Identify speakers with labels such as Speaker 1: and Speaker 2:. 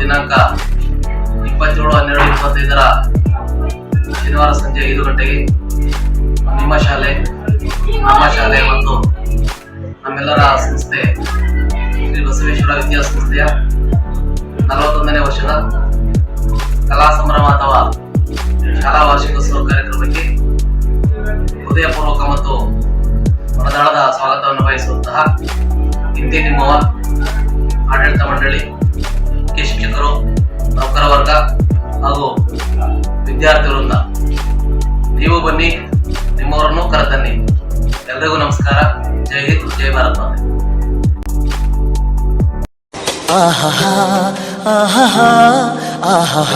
Speaker 1: ದಿನಾಂಕ ಇಪ್ಪತ್ತೇಳು, ಹನ್ನೆರಡು, ಇಪ್ಪತ್ತೈದರ ಶನಿವಾರ ಸಂಜೆ ಐದು ಗಂಟೆಗೆ ನಿಮ್ಮ ಶಾಲೆ, ನಮ್ಮ ಶಾಲೆ ಮತ್ತು ನಮ್ಮೆಲ್ಲರ ಸಂಸ್ಥೆ ಶ್ರೀ ಬಸವೇಶ್ವರ ವಿದ್ಯಾಸಂಸ್ಥೆಯ ನಲವತ್ತೊಂದನೇ ವರ್ಷದ ಕಲಾ ಸಂಭ್ರಮ ಅಥವಾ ಶಾಲಾ ವಾರ್ಷಿಕೋತ್ಸವ ಕಾರ್ಯಕ್ರಮಕ್ಕೆ ಹೃದಯಪೂರ್ವಕ ಮತ್ತು ಮನದಾಳದ ಸ್ವಾಗತವನ್ನು ಬಯಸುವಂತಹ ಹಿಂದೆ ನಿಮ್ಮವ ವಿದ್ಯಾರ್ಥಿ ವೃಂದ ನೀವು ಬನ್ನಿ, ನಿಮ್ಮವರನ್ನು ಕರೆತನ್ನಿ. ಎಲ್ರಿಗೂ ನಮಸ್ಕಾರ. ಜೈ ಹಿಂದ್, ಜೈ ಭಾರತ ಮಾತೆ.
Speaker 2: ಆಹಾ ಆಹಾ ಆಹಾ.